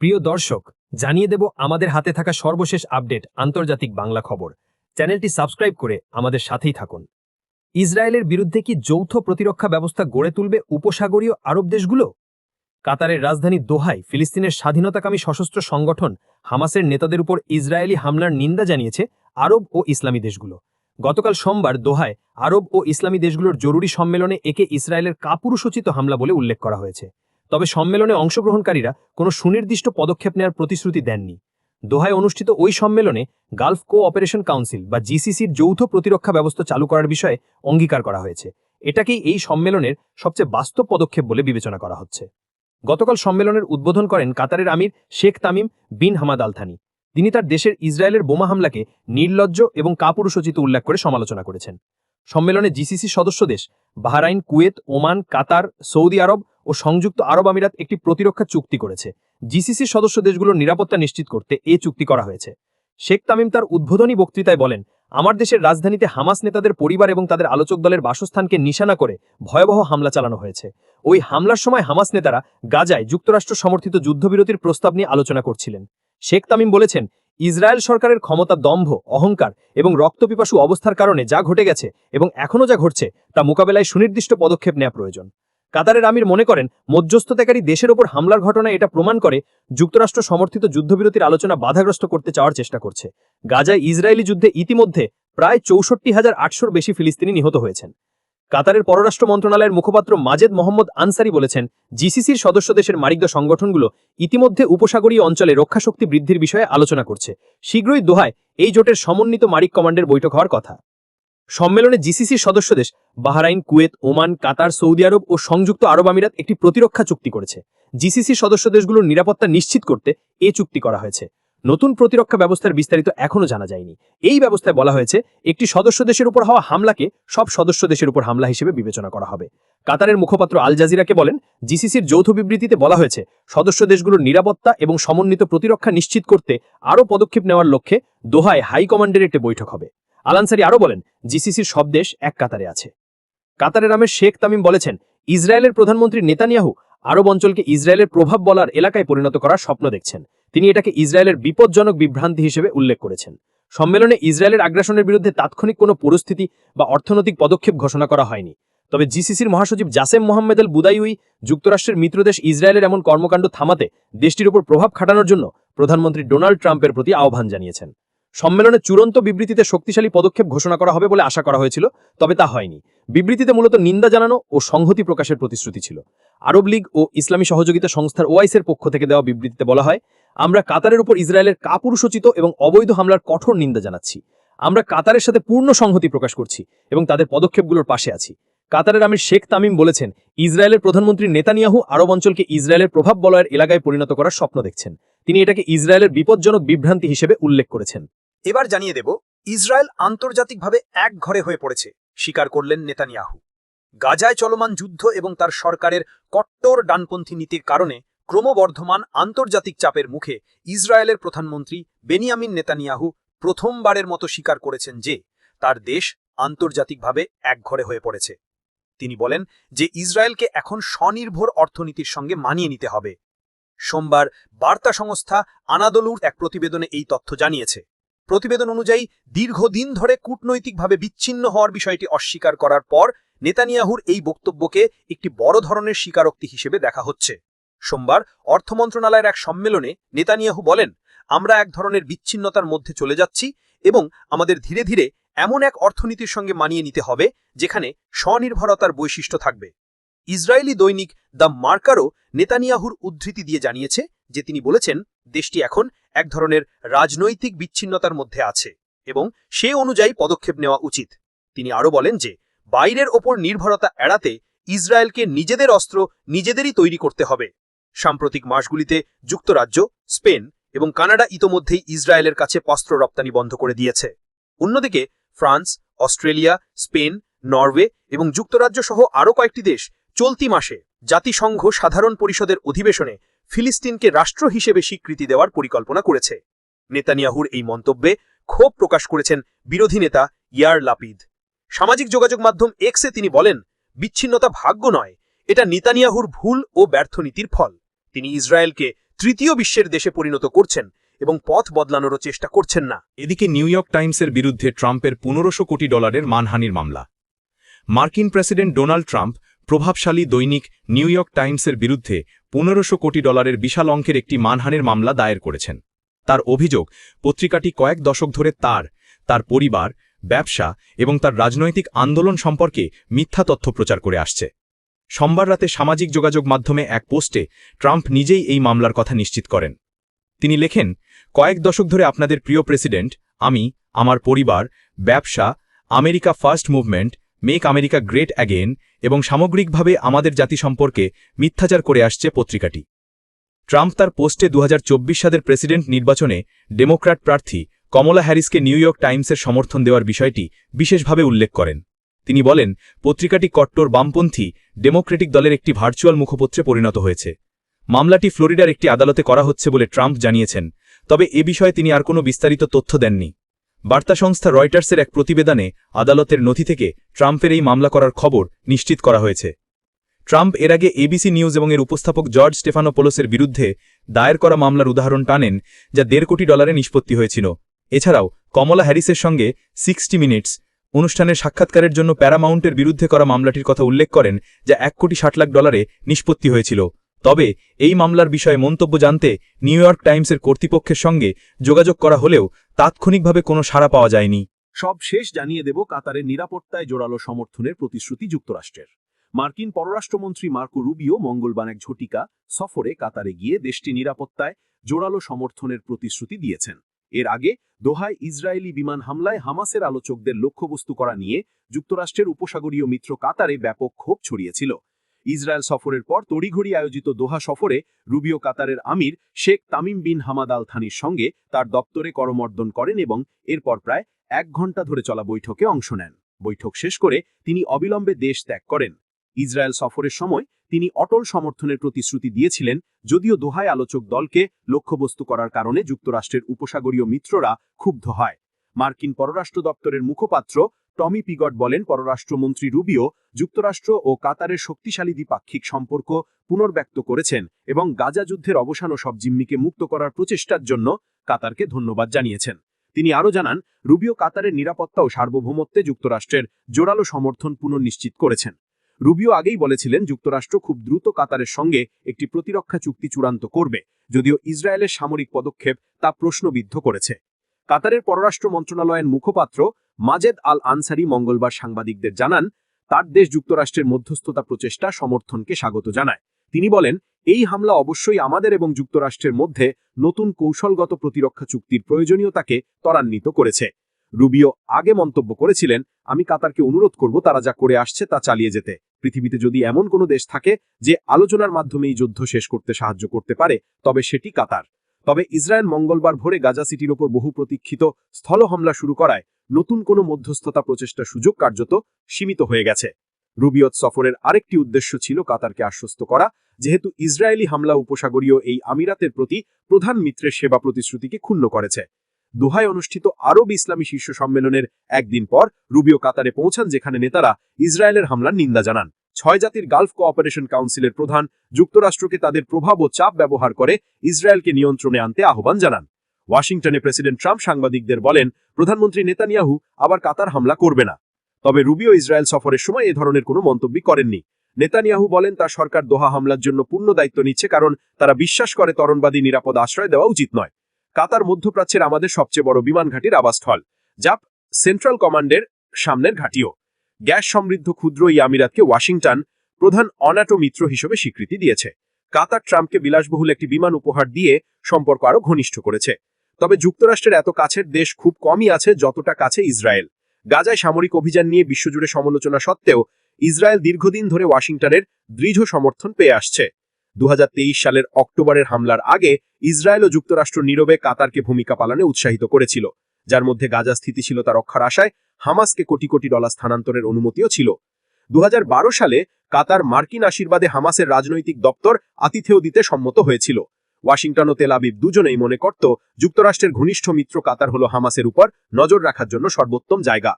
প্রিয় দর্শক, জানিয়ে দেব আমাদের হাতে থাকা সর্বশেষ আপডেট আন্তর্জাতিক বাংলা খবর। চ্যানেলটি সাবস্ক্রাইব করে আমাদের সাথেই থাকুন। ইসরায়েলের বিরুদ্ধে কি যৌথ প্রতিরক্ষা ব্যবস্থা গড়ে তুলবে উপসাগরীয় আরব দেশগুলো? কাতারের রাজধানী দোহায় ফিলিস্তিনের স্বাধীনতাকামী সশস্ত্র সংগঠন হামাসের নেতাদের উপর ইসরায়েলি হামলার নিন্দা জানিয়েছে আরব ও ইসলামী দেশগুলো। গতকাল সোমবার দোহায় আরব ও ইসলামী দেশগুলোর জরুরি সম্মেলনে একে ইসরায়েলের কাপুরুষোচিত হামলা বলে উল্লেখ করা হয়েছে। তবে সম্মেলনে অংশগ্রহণকারীরা কোনো সুনির্দিষ্ট পদক্ষেপ নেওয়ার প্রতিশ্রুতি দেননি। দোহায় অনুষ্ঠিত ওই সম্মেলনে গালফ কো অপারেশন কাউন্সিল বা জিসিসির যৌথ প্রতিরক্ষা ব্যবস্থা চালু করার বিষয়ে অঙ্গীকার করা হয়েছে। এটাকেই এই সম্মেলনের সবচেয়ে বাস্তব পদক্ষেপ বলে বিবেচনা করা হচ্ছে? গতকাল সম্মেলনের উদ্বোধন করেন কাতারের আমির Sheikh Tamim bin Hamad Al Thani. তিনি তার দেশের ইসরায়েলের বোমা হামলাকে নির্লজ্জ এবং কাপুরুষোচিত উল্লেখ করে সমালোচনা করেছেন। সম্মেলনে জিসিসি সদস্য দেশ Bahrain, Kuwait, Oman, Qatar, Saudi আরব ও সংযুক্ত আরব আমিরাত একটি প্রতিরক্ষা চুক্তি করেছে। জিসিসি সদস্য দেশগুলোর নিরাপত্তা নিশ্চিত করতে এ চুক্তি করা হয়েছে। শেখ তামিম তার উদ্বোধনী বক্তৃতায় বলেন, আমার দেশের রাজধানীতে হামাস নেতাদের পরিবার এবং তাদের আলোচক দলের বাসস্থানকে নিশানা করে ভয়াবহ হামলা চালানো হয়েছে। ওই হামলার সময় হামাস নেতারা গাজায় যুক্তরাষ্ট্র সমর্থিত যুদ্ধবিরতির প্রস্তাব নিয়ে আলোচনা করছিলেন। শেখ তামিম বলেছেন, ইসরায়েল সরকারের ক্ষমতা দম্ভ, অহংকার এবং রক্তপিপাসু অবস্থার কারণে যা ঘটে গেছে এবং এখনও যা ঘটছে তা মোকাবেলায় সুনির্দিষ্ট পদক্ষেপ নেওয়া প্রয়োজন। কাতারের আমির মনে করেন, মধ্যস্থতাকারী দেশের ওপর হামলার ঘটনায় এটা প্রমাণ করে যুক্তরাষ্ট্র সমর্থিত যুদ্ধবিরতির আলোচনা বাধাগ্রস্ত করতে চাওয়ার চেষ্টা করছে। গাজায় ইসরায়েলি যুদ্ধে ইতিমধ্যে প্রায় চৌষট্টি হাজার আটশোর বেশি ফিলিস্তিনি নিহত হয়েছেন। কাতারের পররাষ্ট্র মন্ত্রণালয়ের মুখপাত্র মাজেদ মোহাম্মদ আনসারি বলেছেন, জিসিসির সদস্য দেশের মারিকদ সংগঠনগুলো ইতিমধ্যে উপসাগরীয় অঞ্চলে রক্ষাশক্তি বৃদ্ধির বিষয়ে আলোচনা করছে। শীঘ্রই দোহায় এই জোটের সমন্বিত মারিক কমান্ডের বৈঠক হওয়ার কথা। সম্মেলনে জিসিসির সদস্য দেশ Bahrain, Kuwait, Oman, Qatar, Saudi আরব ও সংযুক্ত আরব আমিরাত একটি প্রতিরক্ষা চুক্তি করেছে। জিসিসি সদস্য দেশগুলোর নিরাপত্তা নিশ্চিত করতে এ চুক্তি করা হয়েছে। নতুন প্রতিরক্ষা ব্যবস্থার বিস্তারিত এখনও জানা যায়নি। এই ব্যবস্থায় বলা হয়েছে, একটি সদস্য দেশের উপর হওয়া হামলাকে সব সদস্য দেশের উপর হামলা হিসেবে বিবেচনা করা হবে। কাতারের মুখপাত্র আল জাজিরাকে বলেন, জিসিসির যৌথ বিবৃতিতে বলা হয়েছে, সদস্য দেশগুলোর নিরাপত্তা এবং সমন্বিত প্রতিরক্ষা নিশ্চিত করতে আরও পদক্ষেপ নেওয়ার লক্ষ্যে দোহায় হাইকমান্ডের একটি বৈঠক হবে। আলানসারি আরও বলেন, জিসিসির সব দেশ এক কাতারে আছে। কাতারের আমের শেখ তামিম বলেছেন, ইসরায়েলের প্রধানমন্ত্রী নেতানিয়াহু আরব অঞ্চলকে ইসরায়েলের প্রভাব বলার এলাকায় পরিণত করার স্বপ্ন দেখছেন। তিনি এটাকে ইসরায়েলের বিপজ্জনক বিভ্রান্তি হিসেবে উল্লেখ করেছেন। সম্মেলনে ইসরায়েলের আগ্রাসনের বিরুদ্ধে তাৎক্ষণিক কোনো পরিস্থিতি বা অর্থনৈতিক পদক্ষেপ ঘোষণা করা হয়নি। তবে জিসিসির মহাসচিব জাসেম মোহাম্মেদ আল বুদাইউই যুক্তরাষ্ট্রের মিত্রদেশ ইসরায়েলের এমন কর্মকাণ্ড থামাতে দেশটির উপর প্রভাব খাটানোর জন্য প্রধানমন্ত্রী ডোনাল্ড ট্রাম্পের প্রতি আহ্বান জানিয়েছেন। সম্মেলনে চূড়ান্ত বিবৃতিতে শক্তিশালী পদক্ষেপ ঘোষণা করা হবে বলে আশা করা হয়েছিল, তবে তা হয়নি। বিবৃতিতে মূলত নিন্দা জানানো ও সংহতি প্রকাশের প্রতিশ্রুতি ছিল। আরব লীগ ও ইসলামী সহযোগিতা সংস্থার ওয়াইসের পক্ষ থেকে দেওয়া বিবৃতিতে বলা হয়, আমরা কাতারের উপর ইসরায়েলের কাপুরুষোচিত এবং অবৈধ হামলার কঠোর নিন্দা জানাচ্ছি। আমরা কাতারের সাথে পূর্ণ সংহতি প্রকাশ করছি এবং তাদের পদক্ষেপগুলোর পাশে আছি। কাতারের আমির শেখ তামিম বলেছেন, ইসরায়েলের প্রধানমন্ত্রী নেতানিয়াহু আরব অঞ্চলকে ইসরায়েলের প্রভাব বলয়ের এলাকায় পরিণত করার স্বপ্ন দেখছেন। তিনি এটাকে ইসরায়েলের বিপজ্জনক বিভ্রান্তি হিসেবে উল্লেখ করেছেন। এবার জানিয়ে দেব, ইসরায়েল আন্তর্জাতিকভাবে এক ঘরে হয়ে পড়েছে, স্বীকার করলেন নেতানিয়াহু। গাজায় চলমান যুদ্ধ এবং তার সরকারের কট্টর ডানপন্থী নীতির কারণে ক্রমবর্ধমান আন্তর্জাতিক চাপের মুখে ইসরায়েলের প্রধানমন্ত্রী বেনিয়ামিন নেতানিয়াহু প্রথমবারের মতো স্বীকার করেছেন যে, তার দেশ আন্তর্জাতিকভাবে একঘরে হয়ে পড়েছে। তিনি বলেন যে, ইসরায়েলকে এখন স্বনির্ভর অর্থনীতির সঙ্গে মানিয়ে নিতে হবে। সোমবার বার্তা সংস্থা আনাদলুর এক প্রতিবেদনে এই তথ্য জানিয়েছে। প্রতিবেদন অনুযায়ী, দীর্ঘদিন ধরে কূটনৈতিকভাবে বিচ্ছিন্ন হওয়ার বিষয়টি অস্বীকার করার পর নেতানিয়াহুর এই বক্তব্যকে একটি বড় ধরনের স্বীকারোক্তি হিসেবে দেখা হচ্ছে। সোমবার অর্থ মন্ত্রণালয়ের এক সম্মেলনে নেতানিয়াহু বলেন, আমরা এক ধরনের বিচ্ছিন্নতার মধ্যে চলে যাচ্ছি এবং আমাদের ধীরে ধীরে এমন এক অর্থনীতির সঙ্গে মানিয়ে নিতে হবে যেখানে স্বনির্ভরতার বৈশিষ্ট্য থাকবে। ইসরায়েলি দৈনিক দ্য মার্কারও নেতানিয়াহুর উদ্ধৃতি দিয়ে জানিয়েছে যে তিনি বলেছেন দেশটি এখন এক ধরনের রাজনৈতিক বিচ্ছিন্নতার মধ্যে আছে এবং সে অনুযায়ী পদক্ষেপ নেওয়া উচিত। তিনি আরও বলেন যে, বাইরের ওপর নির্ভরতা এড়াতে ইসরায়েলকে নিজেদের অস্ত্র নিজেদেরই তৈরি করতে হবে। সাম্প্রতিক মাসগুলিতে যুক্তরাজ্য, স্পেন এবং কানাডা ইতোমধ্যেই ইসরায়েলের কাছে অস্ত্র রপ্তানি বন্ধ করে দিয়েছে। অন্যদিকে, ফ্রান্স, অস্ট্রেলিয়া, স্পেন, নরওয়ে এবং যুক্তরাজ্য সহ আরও কয়েকটি দেশ চলতি মাসে জাতিসংঘ সাধারণ পরিষদের অধিবেশনে ফিলিস্তিনকে রাষ্ট্র হিসেবে স্বীকৃতি দেওয়ার পরিকল্পনা করেছে। নেতানিয়াহুর এই মন্তব্যে ক্ষোভ প্রকাশ করেছেন বিরোধী নেতা ইয়ার লাপিদ। সামাজিক যোগাযোগ মাধ্যম এক্সে তিনি বলেন, বিচ্ছিন্নতা ভাগ্য নয়, এটা নেতানিয়াহুর ভুল ও ব্যর্থ নীতির ফল। তিনি ইসরায়েলকে তৃতীয় বিশ্বের দেশে পরিণত করছেন এবং পথ বদলানোরও চেষ্টা করছেন না। এদিকে নিউ ইয়র্ক টাইমসের বিরুদ্ধে ট্রাম্পের পনেরোশো কোটি ডলারের মানহানির মামলা। মার্কিন প্রেসিডেন্ট ডোনাল্ড ট্রাম্প প্রভাবশালী দৈনিক নিউ ইয়র্ক টাইমসের বিরুদ্ধে পনেরোশো কোটি ডলারের বিশাল অঙ্কের একটি মানহানির মামলা দায়ের করেছেন। তার অভিযোগ, পত্রিকাটি কয়েক দশক ধরে তার তার পরিবার, ব্যবসা এবং তার রাজনৈতিক আন্দোলন সম্পর্কে মিথ্যা তথ্য প্রচার করে আসছে। সোমবার রাতে সামাজিক যোগাযোগ মাধ্যমে এক পোস্টে ট্রাম্প নিজেই এই মামলার কথা নিশ্চিত করেন। তিনি লেখেন, কয়েক দশক ধরে আপনাদের প্রিয় প্রেসিডেন্ট, আমি, আমার পরিবার, ব্যবসা, America first movement, make America great again এবং সামগ্রিকভাবে আমাদের জাতি সম্পর্কে মিথ্যাচার করে আসছে পত্রিকাটি। ট্রাম্প তার পোস্টে দু হাজার চব্বিশ সালের প্রেসিডেন্ট নির্বাচনে ডেমোক্র্যাট প্রার্থী কমলা হ্যারিসকে নিউ ইয়র্ক টাইমসের সমর্থন দেওয়ার বিষয়টি বিশেষভাবে উল্লেখ করেন। তিনি বলেন, পত্রিকাটি কট্টর বামপন্থী ডেমোক্রেটিক দলের একটি ভার্চুয়াল মুখপত্রে পরিণত হয়েছে। মামলাটি ফ্লোরিডার একটি আদালতে করা হচ্ছে বলে ট্রাম্প জানিয়েছেন, তবে এ বিষয়ে তিনি আর কোনো বিস্তারিত তথ্য দেননি। বার্তা সংস্থা রয়টার্সের এক প্রতিবেদনে আদালতের নথি থেকে ট্রাম্পের এই মামলা করার খবর নিশ্চিত করা হয়েছে। ট্রাম্প এর আগে এবিসি নিউজ এবং এর উপস্থাপক জর্জ স্টেফানোপোলোসের বিরুদ্ধে দায়ের করা মামলার উদাহরণ টানেন, যা দেড় কোটি ডলারে নিষ্পত্তি হয়েছিল। এছাড়াও, কমলা হ্যারিসের সঙ্গে সিক্সটি মিনিটস অনুষ্ঠানের সাক্ষাৎকারের জন্য প্যারামাউন্টের বিরুদ্ধে করা মামলাটির কথা উল্লেখ করেন, যা এক কোটি ষাট লাখ ডলারে নিষ্পত্তি হয়েছিল। তবে, এই মামলার বিষয়ে মন্তব্য জানতে নিউ ইয়র্ক টাইমসের কর্তৃপক্ষের সঙ্গে যোগাযোগ করা হলেও তাৎক্ষণিকভাবে কোনো সাড়া পাওয়া যায়নি। সব শেষ জানিয়ে দেব কাতারের নিরাপত্তায় জোরালো সমর্থনের প্রতিশ্রুতি যুক্তরাষ্ট্রের। মার্কিন পররাষ্ট্রমন্ত্রী মার্কো রুবিও মঙ্গলবার এক ঝটিকা সফরে কাতারে গিয়ে দেশটি নিরাপত্তায় জোরালো সমর্থনের প্রতিশ্রুতি দিয়েছেন। এর আগে দোহায় ইসরায়েলি বিমান হামলায় হামাসের আলোচকদের লক্ষ্যবস্তু করা নিয়ে যুক্তরাষ্ট্রের উপসাগরীয় মিত্র কাতারে ব্যাপক ক্ষোভ ছড়িয়েছিল। ইসরায়েল সফরের পর তড়িঘড়ি আয়োজিত দোহা সফরে রুবিও কাতারের আমির Sheikh Tamim bin Hamad Al থানির সঙ্গে তার দপ্তরে করমর্দন করেন এবং এরপর প্রায় এক ঘণ্টা ধরে চলা বৈঠকে অংশ নেন। বৈঠক শেষ করে তিনি অবিলম্বে দেশ ত্যাগ করেন। ইসরায়েল সফরের সময় তিনি অটল সমর্থনের প্রতিশ্রুতি দিয়েছিলেন, যদিও দোহায় আলোচক দলকে লক্ষ্যবস্তু করার কারণে যুক্তরাষ্ট্রের উপসাগরীয় মিত্ররা ক্ষুব্ধ হয়। মার্কিন পররাষ্ট্র দপ্তরের মুখপাত্র টমি পিগট বলেন পররাষ্ট্রমন্ত্রী রুবিও যুক্তরাষ্ট্র ও কাতারের শক্তিশালী দ্বিপাক্ষিক সম্পর্ক পুনর্ব্যক্ত করেছেন এবং গাজা যুদ্ধের অবসান ও সব জিম্মিকে মুক্ত করার প্রচেষ্টার জন্য কাতারকে ধন্যবাদ জানিয়েছেন। তিনি আরও জানান, রুবিও কাতারের নিরাপত্তা ও সার্বভৌমত্বে যুক্তরাষ্ট্রের জোরালো সমর্থন পুনর্নিশ্চিত করেছেন। রুবিও আগেই বলেছিলেন, যুক্তরাষ্ট্র খুব দ্রুত কাতারের সঙ্গে একটি প্রতিরক্ষা চুক্তি চূড়ান্ত করবে, যদিও ইসরায়েলের সামরিক পদক্ষেপ তা প্রশ্নবিদ্ধ করেছে। কাতারের পররাষ্ট্র মন্ত্রণালয়ের মুখপাত্র মাজেদ আল আনসারি মঙ্গলবার সাংবাদিকদের জানান, তার দেশ যুক্তরাষ্ট্রের মধ্যস্থতা প্রচেষ্টা সমর্থনকে স্বাগত জানায়। তিনি বলেন, এই হামলা অবশ্যই আমাদের এবং যুক্তরাষ্ট্রের মধ্যে নতুন কৌশলগত প্রতিরক্ষা চুক্তির প্রয়োজনীয়তাকে ত্বরান্বিত করেছে। রুবিও আগে মন্তব্য করেছিলেন, আমি কাতারকে অনুরোধ করব তারা যা করে আসছে তা চালিয়ে যেতে। পৃথিবীতে যদি এমন কোনো দেশ থাকে যে আলোচনার মাধ্যমে এই যুদ্ধ শেষ করতে সাহায্য করতে পারে, তবে সেটি কাতার। তবে ইসরায়েল মঙ্গলবার ভোরে গাজা সিটির ওপর বহু প্রতীক্ষিত স্থল হামলা শুরু করায়। নতুন কোনো মধ্যস্থতা প্রচেষ্টার সুযোগ কার্যত সীমিত হয়ে গেছে। রুবিয়ত সফরের আরেকটি উদ্দেশ্য ছিল কাতারকে আশ্বস্ত করা, যেহেতু ইসরায়েলি হামলা উপসাগরীয় এই আমিরাতের প্রতি প্রধান মিত্রের সেবা প্রতিশ্রুতিকে ক্ষুণ্ণ করেছে। দোহায় অনুষ্ঠিত আরব ইসলামী শীর্ষ সম্মেলনের একদিন পর রুবিও কাতারে পৌঁছান, যেখানে নেতারা ইসরায়েলের হামলার নিন্দা জানান। ছয় জাতির গালফ কোঅপারেশন কাউন্সিলের প্রধান যুক্তরাষ্ট্রকে তাদের প্রভাব ও চাপ ব্যবহার করে ইসরায়েলকে নিয়ন্ত্রণে আনতে আহ্বান জানান। ওয়াশিংটনে প্রেসিডেন্ট ট্রাম্প সাংবাদিকদের বলেন, প্রধানমন্ত্রী নেতানিয়াহু আবার কাতার হামলা করবে না। তবে রুবিও ইসরায়েল সফরের সময় এ ধরনের কোনো মন্তব্য করেননি। নেতানিয়াহু বলেন, তার সরকার দোহা হামলার জন্য পূর্ণ দায়িত্ব নিচ্ছে কারণ তারা বিশ্বাস করে তরণবাদী নিরাপদ আশ্রয় দেওয়া উচিত নয়। কাতার মধ্যপ্রাচ্যের আমাদের সবচেয়ে বড় বিমান ঘাঁটির আবাসস্থল যা সেন্ট্রাল কমান্ডের সামনের ঘাঁটিও। গ্যাস সমৃদ্ধ ক্ষুদ্র এই আমিরাতকে ওয়াশিংটন প্রধান অনাটো মিত্র হিসেবে স্বীকৃতি দিয়েছে। কাতার ট্রাম্পকে বিলাসবহুল একটি বিমান উপহার দিয়ে সম্পর্ক আরও ঘনিষ্ঠ করেছে। তবে যুক্তরাষ্ট্রের এত কাছের দেশ খুব কমই আছে যতটা কাছে ইসরায়েল। গাজায় সামরিক অভিযান নিয়ে বিশ্বজুড়ে সমালোচনা সত্ত্বেও ইসরায়েল দীর্ঘদিন ধরে ওয়াশিংটনের দৃঢ় সমর্থন পেয়ে আসছে। দু হাজার তেইশ সালের অক্টোবরের হামলার আগে ইসরায়েল ও যুক্তরাষ্ট্র নীরবে কাতারকে ভূমিকা পালনে উৎসাহিত করেছিল, যার মধ্যে গাজা স্থিতিশীলতা রক্ষার আশায় হামাসকে কোটি কোটি ডলার স্থানান্তরের অনুমতিও ছিল। দু হাজার বারো সালে কাতার মার্কিন আশীর্বাদে হামাসের রাজনৈতিক দপ্তর আতিথেয় দিতে সম্মত হয়েছিল। ওয়াশিংটন ও তেল আবিব দুজনেই মনে করত, যুক্তরাষ্ট্রের ঘনিষ্ঠ মিত্র কাতার হল হামাসের উপর নজর রাখার জন্য সর্বোত্তম জায়গা।